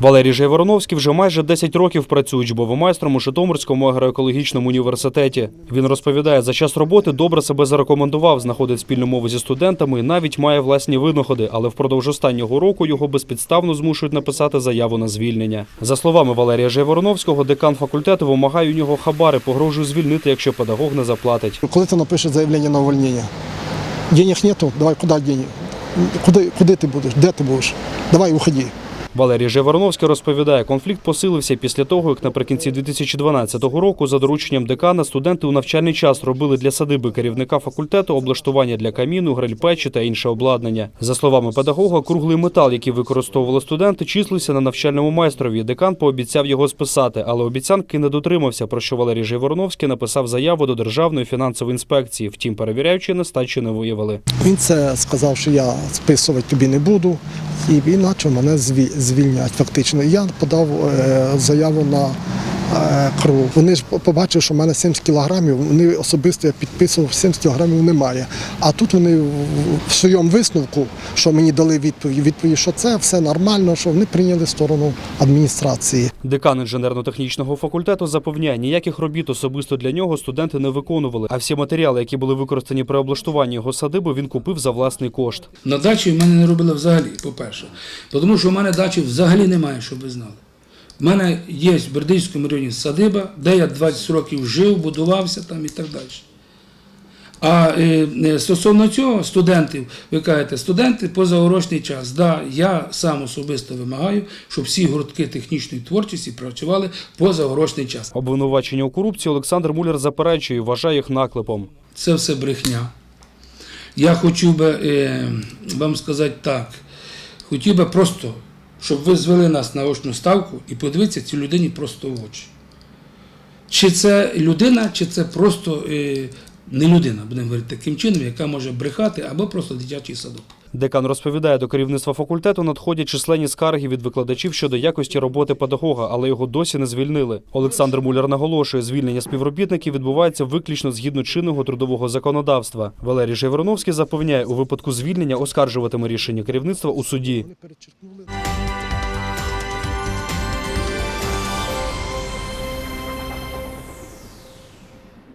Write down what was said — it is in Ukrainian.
Валерій Жайвороновський вже майже 10 років працює учбовим-майстром у Житомирському агроекологічному університеті. Він розповідає, за час роботи добре себе зарекомендував, знаходить спільну мову зі студентами і навіть має власні винаходи, але впродовж останнього року його безпідставно змушують написати заяву на звільнення. За словами Валерія Жайвороновського, декан факультету вимагає у нього хабари, погрожує звільнити, якщо педагог не заплатить. Коли ти напишеш заявлення на увольнення? Денег нету, давай куди? Куди, куди ти будеш? Де ти будеш? Давай уходи. Валерій Жайвороновський розповідає, конфлікт посилився після того, як наприкінці 2012 року за дорученням декана студенти у навчальний час робили для садиби керівника факультету облаштування для каміну, гриль-печі та інше обладнання. За словами педагога, круглий метал, який використовували студенти, числився на навчальному майстрові. Декан пообіцяв його списати, але обіцянки не дотримався, про що Валерій Жайвороновський написав заяву до Державної фінансової інспекції. Втім, перевіряючи нестачі не виявили. Він це сказав, що я списувати тобі не буду, і почав мене звільнять. фактично. Я подав е, заяву на кров. Вони ж побачили, що в мене 70 кілограмів, вони особисто я підписував, 70 кілограмів немає. А тут вони в- в своєму висновку, що мені дали відповідь, відповідь, що це все нормально, що вони прийняли сторону адміністрації. Декан інженерно-технічного факультету запевняє, ніяких робіт особисто для нього студенти не виконували, а всі матеріали, які були використані при облаштуванні його садиби, він купив за власний кошт. На дачі в мене не робили взагалі, по-перше. Тому що в мене дачі взагалі немає, щоб ви знали. У мене є в Бердичському районі садиба, де я 20 років жив, будувався там і так далі. А е, е, стосовно цього, студентів, ви кажете, студенти позаурочний час. Да, я сам особисто вимагаю, щоб всі гуртки технічної творчості працювали позаурочний час. Обвинувачення у корупції Олександр Муляр заперечує вважає їх наклепом. Це все брехня. Я хотів би е, вам сказати так. Хотів би просто, щоб ви звели нас на очну ставку і подивитися цій людині просто в очі. Чи це людина, чи це просто е, не людина, будемо говорити таким чином, яка може брехати, або просто дитячий садок. Декан розповідає, до керівництва факультету надходять численні скарги від викладачів щодо якості роботи педагога, але його досі не звільнили. Олександр Муляр наголошує, звільнення співробітників відбувається виключно згідно чинного трудового законодавства. Валерій Жайвороновський запевняє, у випадку звільнення оскаржуватиме рішення керівництва у суді.